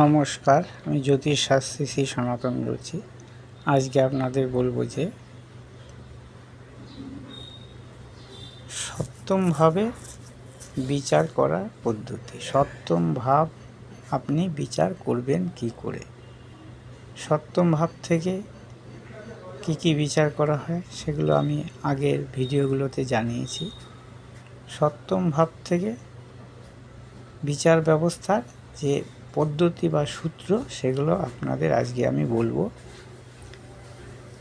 নমস্কার, আমি জ্যোতিষ শাস্ত্রী শ্রী সনাতন বলছি। আজকে আপনাদের বলব যে সপ্তমভাবে বিচার করার পদ্ধতি। সপ্তম ভাব আপনি বিচার করবেন কি করে? সপ্তম ভাব থেকে কি কি বিচার করা হয় সেগুলো আমি আগের ভিডিওগুলোতে জানিয়েছি। সপ্তম ভাব থেকে বিচার ব্যবস্থার যে পদ্ধতি বা সূত্র, সেগুলো আপনাদের আজকে আমি বলব।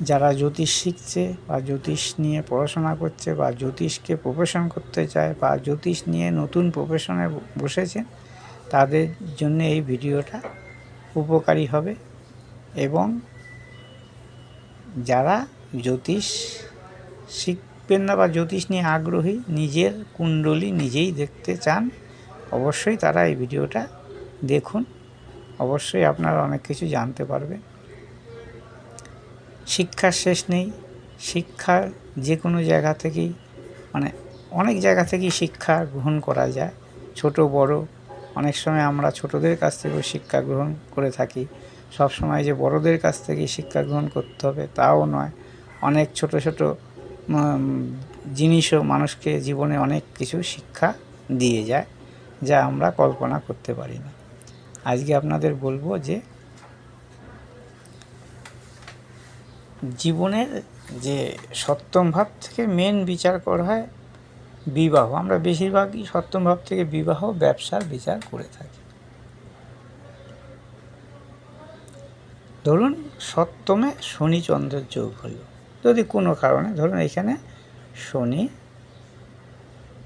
যারা জ্যোতিষ শিখছে বা জ্যোতিষ নিয়ে পড়াশোনা করছে বা জ্যোতিষকে প্রফেশন করতে চায় বা জ্যোতিষ নিয়ে নতুন প্রফেশনে বসেছেন তাদের জন্য এই ভিডিওটা উপকারী হবে এবং যারা জ্যোতিষ শিখবেন না বা জ্যোতিষ নিয়ে আগ্রহী, নিজের কুণ্ডলী নিজেই দেখতে চান, অবশ্যই তারা এই ভিডিওটা দেখুন, অবশ্যই আপনারা অনেক কিছু জানতে পারবে। শিক্ষার শেষ নেই। শিক্ষা যে কোনো জায়গা থেকেই মানে অনেক জায়গা থেকেই শিক্ষা গ্রহণ করা যায়। ছোট, বড়, অনেক সময় আমরা ছোটদের কাছ থেকেও শিক্ষা গ্রহণ করে থাকি। সব সময় যে বড়দের কাছ থেকে শিক্ষা গ্রহণ করতে হবে তাও নয়। অনেক ছোট ছোট জিনিসও মানুষকে জীবনে অনেক কিছু শিক্ষা দিয়ে যায়, যা আমরা কল্পনা করতে পারি না। আজকে আপনাদের বলব যে জীবনের যে সপ্তম ভাব থেকে মেন বিচার করা হয় বিবাহ। আমরা বেশিরভাগই সপ্তম ভাব থেকে বিবাহ, ব্যবসার বিচার করে থাকি। ধরুন সপ্তমে শনি চন্দ্রের যোগ হলো। যদি কোনো কারণে, ধরুন এখানে শনি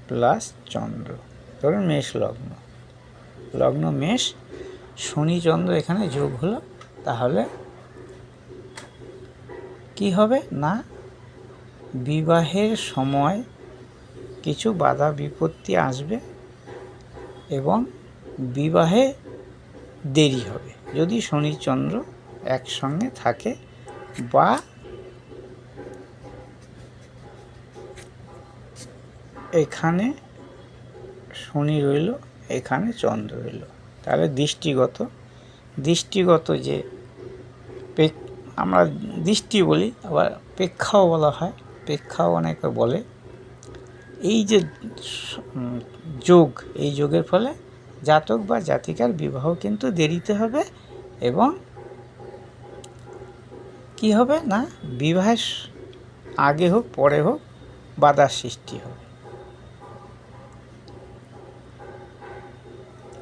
প্লাস চন্দ্র। ধরুন মেষ লগ্ন। লগ্ন, মেষ শনি চন্দ্র এখানে যোগ হলো, তাহলে কি হবে? না, বিবাহের সময় কিছু বাধা বিপত্তি আসবে এবং বিবাহে দেরি হবে। যদি শনিচন্দ্র একসঙ্গে থাকে বা এখানে শনি রইল, এখানে চন্দ্র রইল। তাহলে দৃষ্টিগত। দৃষ্টিগত যে আমরা দৃষ্টি বলি, আবার প্রেক্ষাও বলা হয়, প্রেক্ষাও অনেকে বলে। এই যে যোগ, এই যোগের ফলে জাতক বা জাতিকার বিবাহ কিন্তু দেরিতে হবে এবং কি হবে না? বিবাহের আগে হোক, পরে হোক, বাধার সৃষ্টি হবে।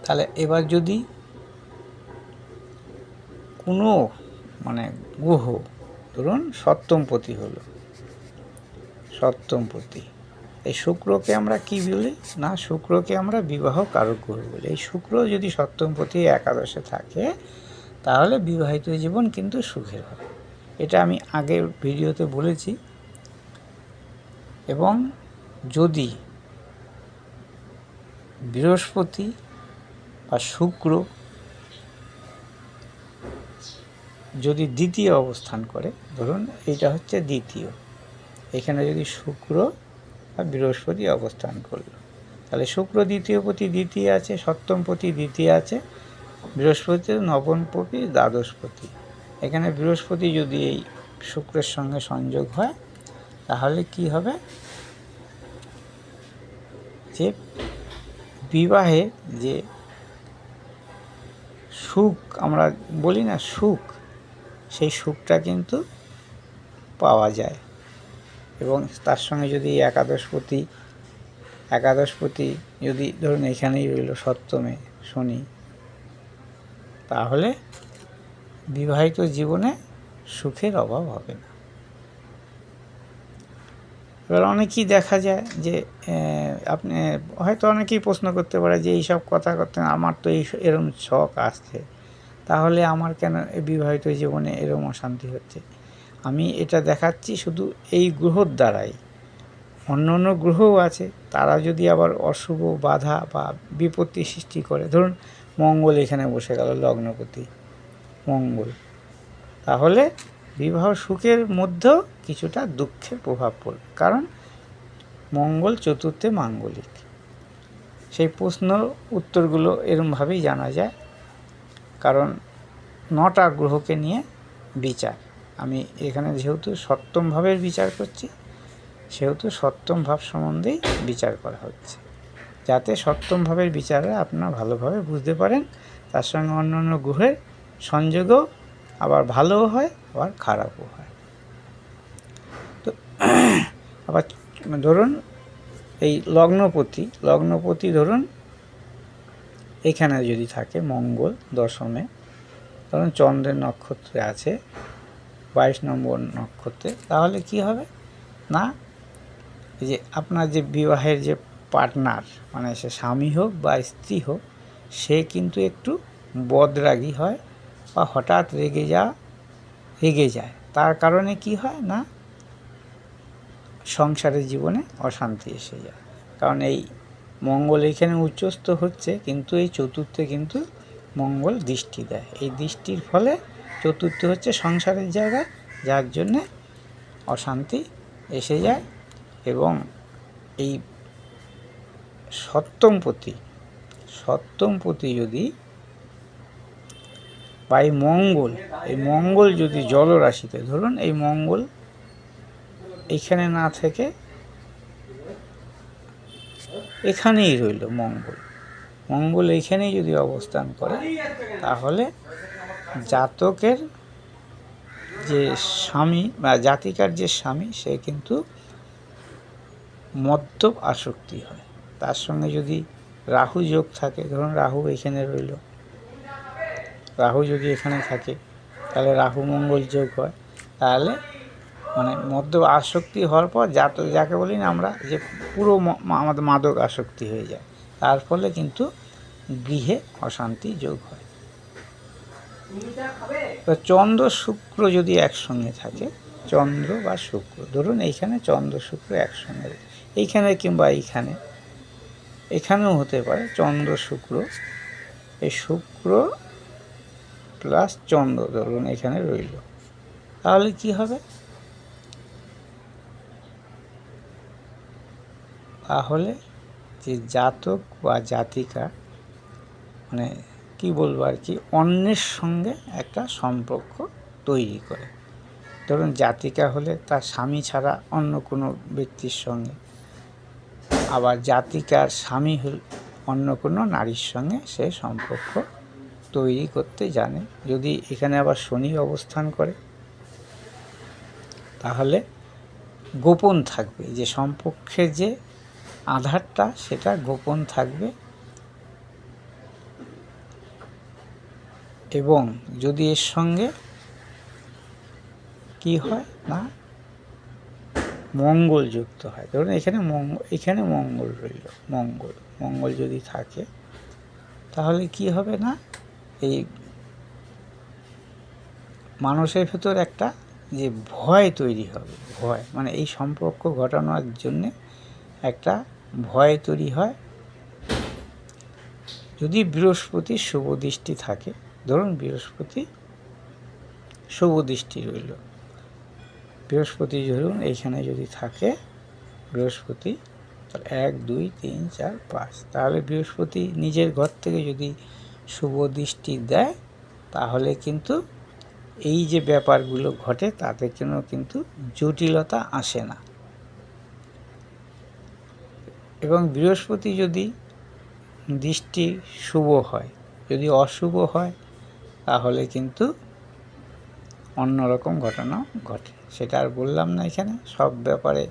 তাহলে এবার যদি কোনো মানে গ্রহ, ধরুন সপ্তমপতি হলো, সপ্তমপতি, এই শুক্রকে আমরা কি বলি? না, শুক্রকে আমরা বিবাহ কারক গ্রহ বলি। এই শুক্র যদি সপ্তমপতি একাদশে থাকে, তাহলে বিবাহিত জীবন কিন্তু সুখের হয় এটা আমি আগের ভিডিওতে বলেছি। এবং যদি বৃহস্পতি বা শুক্র যদি দ্বিতীয় অবস্থান করে, ধরুন এইটা হচ্ছে দ্বিতীয়। এখানে যদি শুক্র বা বৃহস্পতি অবস্থান করল, তাহলে শুক্র দ্বিতীয় প্রতি দ্বিতীয় আছে, সপ্তম পতি দ্বিতীয় আছে, বৃহস্পতি নবম পতি দ্বাদশপতি এখানে বৃহস্পতি যদি এই শুক্রের সঙ্গে সংযোগ হয়, তাহলে কি হবে? যে বিবাহে যে সুখ, আমরা বলি না সুখ, সেই সুখটা কিন্তু পাওয়া যায়। এবং তার সঙ্গে যদি একাদশপতি একাদশপতি যদি ধরুন এখানেই রইল সপ্তমে, শনি, তাহলে বিবাহিত জীবনে সুখের অভাব হবে না। এবার অনেকেই দেখা যায় যে আপনি হয়তো অনেকেই প্রশ্ন করতে পারে যে, এইসব কথা করতেন আমার তো এই এরম শখ আসছে তাহলে আমার কেন বিবাহিত জীবনে এরম অশান্তি হচ্ছে? আমি এটা দেখাচ্ছি শুধু এই গ্রহর দ্বারাই। অন্য অন্য গ্রহও আছে, তারা যদি আবার অশুভ বাধা বা বিপত্তি সৃষ্টি করে, ধরুন মঙ্গল এখানে বসে গেল, লগ্নপতি, মঙ্গল। তাহলে বিবাহ সুখের মধ্যেও কিছুটা দুঃখের প্রভাব পড়বে। কারণ মঙ্গল চতুর্থে মাঙ্গলিক। সেই প্রশ্ন উত্তরগুলো এরমভাবেই জানা যায়। কারণ নটা গ্রহকে নিয়ে বিচার। আমি এখানে যেহেতু সপ্তম ভাবের বিচার করছি, সেহেতু সপ্তম ভাব সম্বন্ধেই বিচার করা হচ্ছে। যাতে সপ্তম ভাবের বিচারে আপনারা ভালোভাবে বুঝতে পারেন, তার সঙ্গে অন্যান্য গ্রহের সংযোগও আবার ভালোও হয়, আবার খারাপও হয়। তো আবার ধরুন এই লগ্নপতি লগ্নপতি ধরুন এখানে যদি থাকে মঙ্গল দশমে, ধরুন চন্দ্রের নক্ষত্রে আছে, বাইশ নম্বর নক্ষত্রে, তাহলে কি হবে? না যে আপনার যে বিবাহের যে পার্টনার মানে সে স্বামী হোক বা স্ত্রী হোক, সে কিন্তু একটু বদরাগী হয় বা হঠাৎ রেগে যা, রেগে যায়। তার কারণে কি হয় না? সংসারের জীবনে অশান্তি এসে যায়। কারণ এই মঙ্গল এখানে উচ্চস্থ হচ্ছে, কিন্তু এই চতুর্থে কিন্তু মঙ্গল দৃষ্টি দেয়। এই দৃষ্টির ফলে চতুর্থ হচ্ছে সংসারের জায়গা, যার জন্যে অশান্তি এসে যায় এবং এই সপ্তমপতি সপ্তমপতি যদি বা এই মঙ্গল। এই মঙ্গল যদি জলরাশিতে, ধরুন এই মঙ্গল এইখানে না থেকে এখানেই রইল মঙ্গল। মঙ্গল এইখানেই যদি অবস্থান করে, তাহলে জাতকের যে স্বামী বা জাতিকার যে স্বামী, সে কিন্তু মদ্যপ আসক্তি হয়। তার সঙ্গে যদি রাহু যোগ থাকে, ধরুন রাহু এখানে রইল রাহু যদি এখানে থাকে, তাহলে রাহু মঙ্গল যোগ হয়। তাহলে মানে মদ্য আসক্তি হওয়ার পর যাত, যাকে বলি না আমরা, যে পুরো আমাদের মাদক আসক্তি হয়ে যায়। তার ফলে কিন্তু গৃহে অশান্তি যোগ হয়। তো চন্দ্র শুক্র যদি একসঙ্গে থাকে, চন্দ্র বা শুক্র, ধরুন এইখানে চন্দ্র শুক্র একসঙ্গে। এইখানে কিংবা এইখানে, এখানেও হতে পারে চন্দ্র শুক্র। এই শুক্র প্লাস চন্দ্র ধরুন এখানে রইল। তাহলে কি হবে? তাহলে যে জাতক বা জাতিকা মানে কি বলব আর কি, অন্যের সঙ্গে একটা সম্পর্ক তৈরি করে। ধরুন জাতিকা হলে তার স্বামী ছাড়া অন্য কোনো ব্যক্তির সঙ্গে, আবার জাতিকার স্বামী হল অন্য কোনো নারীর সঙ্গে সে সম্পর্ক তৈরি করতে জানে। যদি এখানে আবার শনি অবস্থান করে, তাহলে গোপন থাকবে। যে সম্পর্কের যে আধারটা, সেটা গোপন থাকবে। এবং যদি এর সঙ্গে কি হয় না মঙ্গল যুক্ত হয়। ধরুন এখানে মঙ্গল এখানে মঙ্গল রইল, মঙ্গল মঙ্গল যদি থাকে, তাহলে কি হবে না? এই মানুষের ভেতর একটা যে ভয় তৈরি হবে, ভয়। মানে এই সম্পর্ক ঘটানোর জন্যে একটা ভয় তৈরি হয়। যদি বৃহস্পতি শুভ দৃষ্টি থাকে, ধরুন বৃহস্পতি শুভ দৃষ্টি রইল। বৃহস্পতি ধরুন এইখানে যদি থাকে, বৃহস্পতি এক, দুই, তিন, চার, পাঁচ। তাহলে বৃহস্পতি নিজের ঘর থেকে যদি শুভ দৃষ্টি দেয়, তাহলে কিন্তু এই যে ব্যাপারগুলো ঘটে, তাতে কোনো কিন্তু জটিলতা আসে না। এবং বৃহস্পতি যদি দৃষ্টি শুভ হয়, যদি অশুভ হয়, তাহলে কিন্তু অন্যরকম ঘটনা ঘটে। সেটা আর বললাম না এখানে, সব ব্যাপারে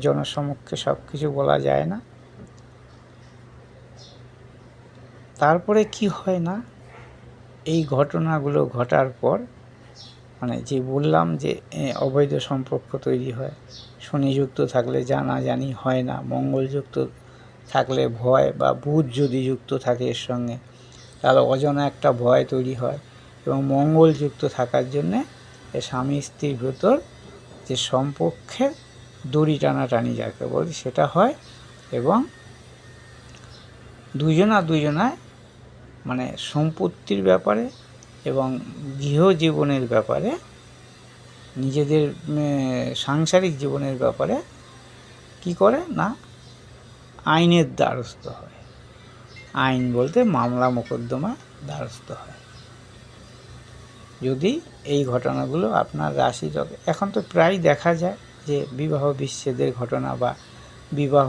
জনসমক্ষে সব কিছু বলা যায় না। তারপরে কি হয় না, এই ঘটনাগুলো ঘটার পর মানে যে বললাম যে অবৈধ সম্পর্ক তৈরি হয়, শনিযুক্ত থাকলে জানাজানি হয় না, মঙ্গলযুক্ত থাকলে ভয় বা বুধ যদি যুক্ত থাকে এর সঙ্গে, তাহলে অজানা একটা ভয় তৈরি হয় এবং মঙ্গলযুক্ত থাকার জন্যে স্বামী স্ত্রীর ভেতর যে সম্পর্কের দড়ি টানাটানি যাকে বলি সেটা হয় এবং দুজনা দুজনায় মানে সম্পত্তির ব্যাপারে এবং গৃহ জীবনের ব্যাপারে, নিজেদের সাংসারিক জীবনের ব্যাপারে কি করে না? আইনের দ্বারস্থ হয়। আইন বলতে মামলা মোকদ্দমা দ্বারস্থ হয়। যদি এই ঘটনাগুলো আপনার রাশি এখন তো প্রায় দেখা যায় যে বিবাহ বিচ্ছেদের ঘটনা বা বিবাহ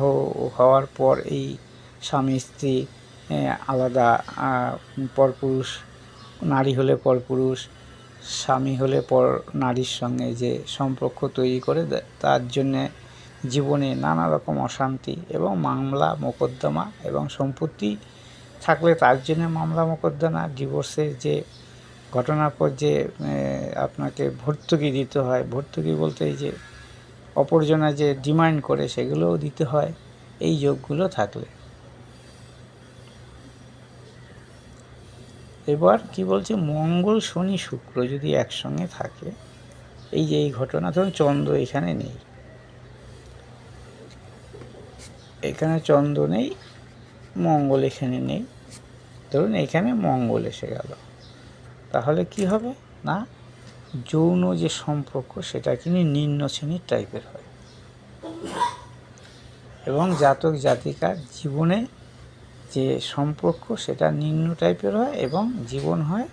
হওয়ার পর এই স্বামী স্ত্রী আলাদা পরপুরুষ, নারী হলে পরপুরুষ, স্বামী হলে পর, নারীর সঙ্গে যে সম্পর্ক তৈরি করে তার জন্যে জীবনে নানা রকম অশান্তি এবং মামলা, মোকদ্দমা এবং সম্পত্তি থাকলে তার জন্য মামলা, মোকদ্দমা ডিভোর্সের যে ঘটনার পর যে আপনাকে ভর্তুকি দিতে হয়, ভর্তুকি বলতে এই যে অপরজনা যে ডিমান্ড করে, সেগুলোও দিতে হয়, এই যোগগুলো থাকলে। এবার কি বলছে? মঙ্গল, শনি, শুক্র যদি একসঙ্গে থাকে, এই যে এই ঘটনা, ধরুন চন্দ্র এখানে নেই। এখানে চন্দ্র নেই, মঙ্গল এখানে নেই। ধরুন এখানে মঙ্গল এসে গেল। তাহলে কি হবে? না, যৌন যে সম্পর্ক, সেটা কিন্তু নিম্ন শ্রেণির টাইপের হয়। এবং জাতক জাতিকার জীবনে যে সম্পর্ক সেটা নিম্ন টাইপের হয় এবং জীবন হয়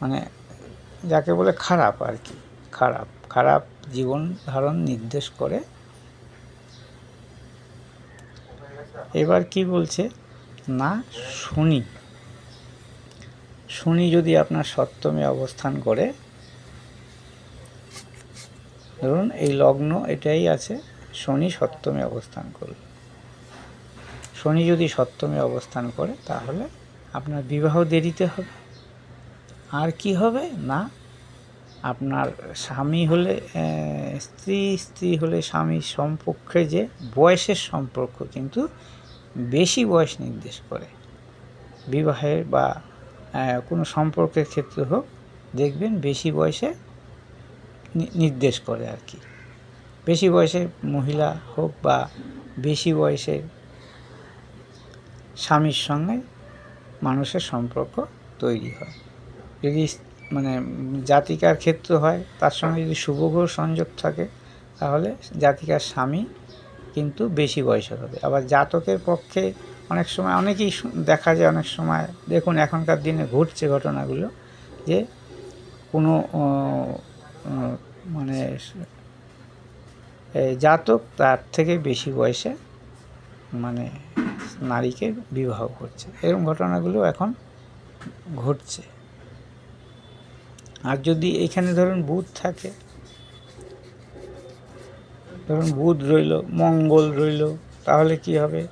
মানে যাকে বলে খারাপ আর কি, খারাপ খারাপ জীবন ধারণ নির্দেশ করে। এবার কি বলছে? না, শনি। শনি যদি আপনার সপ্তমে অবস্থান করে, ধরুন এই লগ্ন এটাই আছে, শনি সপ্তমে অবস্থান করবে। শনি যদি সপ্তমে অবস্থান করে, তাহলে আপনার বিবাহ দেরিতে হবে। আর কি হবে? না, আপনার স্বামী হলে স্ত্রী স্ত্রী হলে স্বামীর সম্পর্কে যে বয়সের সম্পর্ক, কিন্তু বেশি বয়স নির্দেশ করে। বিবাহের বা কোনো সম্পর্কের ক্ষেত্রে হোক, দেখবেন বেশি বয়সে নির্দেশ করে আর কি। বেশি বয়সের মহিলা হোক বা বেশি বয়সের স্বামীর সঙ্গে মানুষের সম্পর্ক তৈরি হয়। যদি মানে জাতিকার ক্ষেত্র হয়, তার সঙ্গে যদি শুভগ্রহ সংযোগ থাকে, তাহলে জাতিকার স্বামী কিন্তু বেশি বয়সের হবে। আবার জাতকের পক্ষে অনেক সময়, অনেকেই দেখা যায় অনেক সময়, দেখুন এখনকার দিনে ঘটছে ঘটনাগুলো যে কোনো মানে জাতক তার থেকে বেশি বয়সে মানে নারীকে বিবাহ করছে। এরকম ঘটনাগুলো এখন ঘটছে। আর যদি এখানে ধরুন বুধ থাকে, ধরুন বুধ রইল, মঙ্গল রইল, তাহলে কি হবে?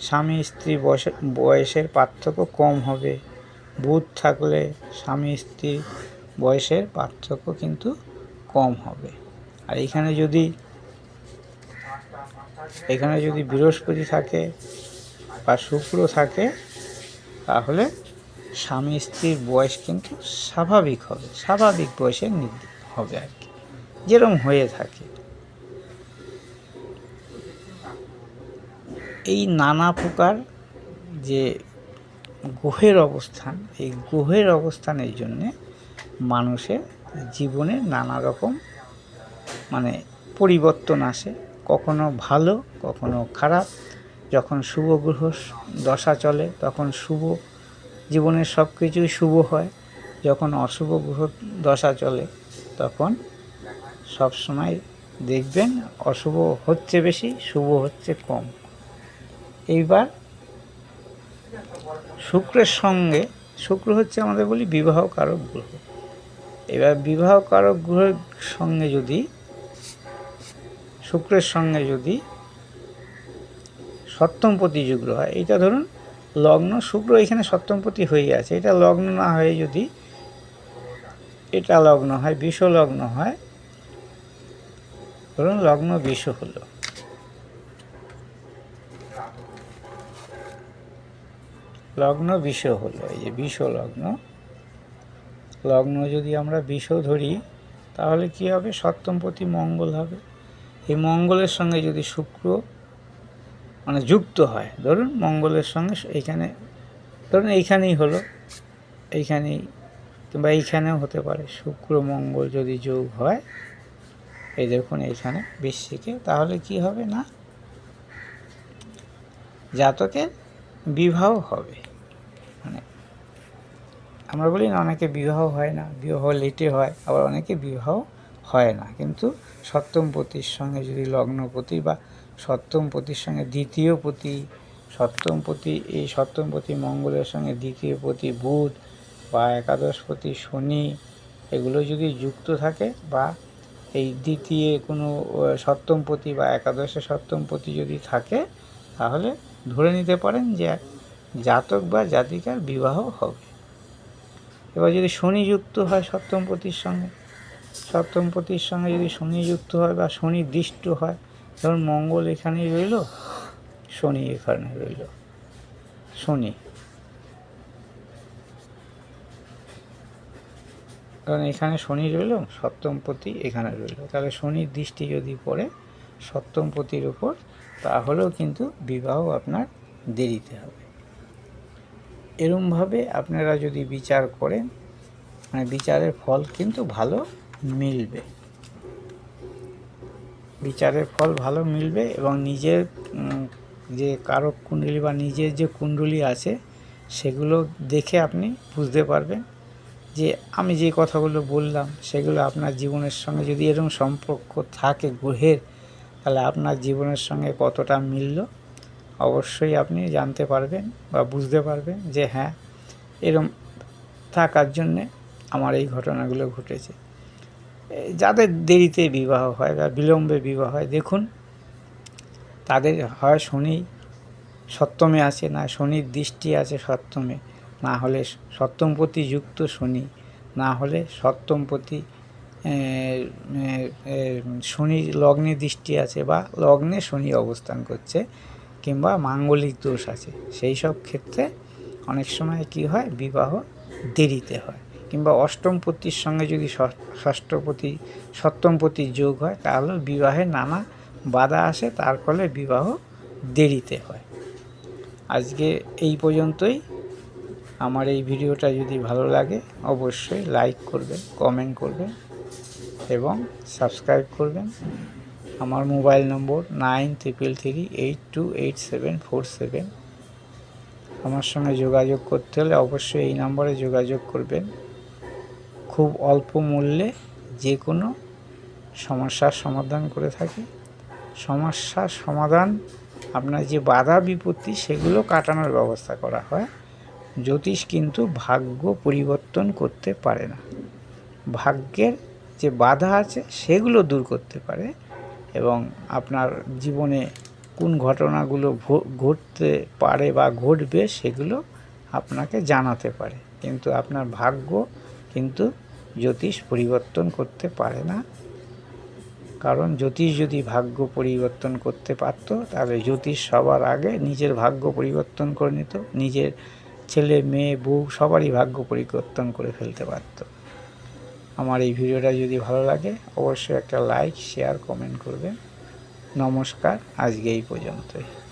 স্বামী স্ত্রী বয়সে, বয়সের পার্থক্য কম হবে। বুধ থাকলে স্বামী স্ত্রী বয়সের পার্থক্য কিন্তু কম হবে। আর এখানে যদি এখানে যদি বৃহস্পতি থাকে বা শুক্র থাকে, তাহলে স্বামী স্ত্রীর বয়স কিন্তু স্বাভাবিক হবে, স্বাভাবিক নির্দিষ্ট হবে আর কি। যেরকম হয়ে থাকে। এই নানা প্রকার যে গ্রহের অবস্থান, এই গ্রহের অবস্থানের জন্যে মানুষের জীবনে নানা রকম মানে পরিবর্তন আসে। কখনো ভালো, কখনো খারাপ যখন শুভ গ্রহ দশা চলে, তখন শুভ জীবনের সব কিছুই শুভ হয়। যখন অশুভ গ্রহ দশা চলে, তখন সব সময় দেখবেন অশুভ হচ্ছে বেশি, শুভ হচ্ছে কম। এইবার শুক্রের সঙ্গে, শুক্র হচ্ছে আমাদের বলি বিবাহ কারক গ্রহ। এবার বিবাহ কারক গ্রহের সঙ্গে যদি, শুক্রের সঙ্গে যদি সপ্তমপতি যুগ্র হয় এটা ধরুন লগ্ন শুক্র এখানে সপ্তমপতি হয়ে আছে। এটা লগ্ন না হয়ে যদি এটা লগ্ন হয়, বিষ লগ্ন হয়, ধরুন লগ্ন বিষ হলো। লগ্ন বিষ হলো, এই যে বিষ লগ্ন। লগ্ন যদি আমরা বিষ ধরি, তাহলে কি হবে? সপ্তমপতি মঙ্গল হবে। এই মঙ্গলের সঙ্গে যদি শুক্র মানে যুক্ত হয়। ধরুন মঙ্গলের সঙ্গে এইখানে, ধরুন এইখানেই হলো, এইখানেই, কিংবা এইখানেও হতে পারে। শুক্র, মঙ্গল যদি যোগ হয়, এই দেখুন এইখানে বৃশ্চিকে, তাহলে কি হবে না? জাতকের বিবাহ হবে। মানে আমরা বলি না অনেকে বিবাহ হয় না, বিবাহ লেটে হয়, আবার অনেকে বিবাহ হয় না। কিন্তু সপ্তম পতির সঙ্গে যদি লগ্নপতি বা সপ্তম পতির সঙ্গে, দ্বিতীয় পতি, সপ্তম পতি, এই সপ্তম পতি মঙ্গলের সঙ্গে, দ্বিতীয় পতি বুধ বা একাদশ পতি শনি, এগুলো যদি যুক্ত থাকে বা এই দ্বিতীয় কোনো সপ্তম পতি বা একাদশে সপ্তম পতি যদি থাকে, তাহলে ধরে নিতে পারেন যে জাতক বা জাতিকার বিবাহ হবে। এবার যদি শনি যুক্ত হয় সপ্তম পতির সঙ্গে, সপ্তম পতির সঙ্গে যদি শনি যুক্ত হয় বা শনি দৃষ্ট হয় ধরুন মঙ্গল এখানেই রইল, শনি এখানে রইল। শনি। কারণ এখানে শনি রইল সপ্তম পতি এখানে রইল। তাহলে শনির দৃষ্টি যদি পড়ে সপ্তম পতির উপর, তাহলেও কিন্তু বিবাহ আপনার দেরিতে হবে। এরমভাবে আপনারা যদি বিচার করেন মানে বিচারের ফল কিন্তু ভালো মিলবে। বিচারের ফল ভালো মিলবে এবং নিজের যে কারক কুণ্ডলী বা নিজের যে কুণ্ডলী আছে, সেগুলো দেখে আপনি বুঝতে পারবেন যে আমি যে কথাগুলো বললাম, সেগুলো আপনার জীবনের সঙ্গে যদি এরকম সম্পর্ক থাকে গ্রহের, তাহলে আপনার জীবনের সঙ্গে কতটা মিলল, অবশ্যই আপনি জানতে পারবেন বা বুঝতে পারবেন যে হ্যাঁ এরম থাকার জন্যে আমার এই ঘটনাগুলো ঘটেছে। যাদের দেরিতে বিবাহ হয় বা বিলম্বে বিবাহ হয়, দেখুন, তাদের হয় শনি, সপ্তমে আছে, না শনির দৃষ্টি আছে সপ্তমে, না হলে সপ্তমপতি যুক্ত শনি, না হলে সপ্তমপতি শনি লগ্নে দৃষ্টি আছে বা লগ্নে শনি অবস্থান করছে কিংবা মাঙ্গলিক দোষ আছে। সেই সব ক্ষেত্রে অনেক সময় কি হয়? বিবাহ দেরিতে হয়। কিংবা অষ্টমপতির সঙ্গে যদি ষষ্ঠ- ষষ্ঠপতি সপ্তমপতির যোগ হয়, তাহলে বিবাহে নানা বাধা আসে, তার ফলে বিবাহ দেরিতে হয়। আজকে এই পর্যন্তই। আমার এই ভিডিওটা যদি ভালো লাগে, অবশ্যই লাইক করবেন, কমেন্ট করবেন এবং সাবস্ক্রাইব করবেন। আমার mobile number nine triple three eight two eight seven four seven. আমার সঙ্গে যোগাযোগ করতে হলে অবশ্যই এই নম্বরে যোগাযোগ করবেন। খুব অল্প মূল্যে যে কোনো সমস্যার সমাধান করে থাকি। সমস্যার সমাধান, আপনার যে বাধা বিপত্তি, সেগুলো কাটানোর ব্যবস্থা করা হয়। জ্যোতিষ কিন্তু ভাগ্য পরিবর্তন করতে পারে না। ভাগ্যের যে বাধা আছে, সেগুলো দূর করতে পারে এবং আপনার জীবনে কোন ঘটনাগুলো ঘটতে পারে বা ঘটবে, সেগুলো আপনাকে জানাতে পারে। কিন্তু আপনার ভাগ্য কিন্তু জ্যোতিষ পরিবর্তন করতে পারে না। কারণ জ্যোতিষ যদি ভাগ্য পরিবর্তন করতে পারতো, তাহলে জ্যোতিষ সবার আগে নিজের ভাগ্য পরিবর্তন করে নিত। নিজের ছেলে, মেয়ে, বউ সবারই ভাগ্য পরিবর্তন করে ফেলতে পারতো। আমার এই ভিডিওটা যদি ভালো লাগে, অবশ্যই একটা লাইক, শেয়ার, কমেন্ট করবেন। নমস্কার, আজকে এই পর্যন্তই।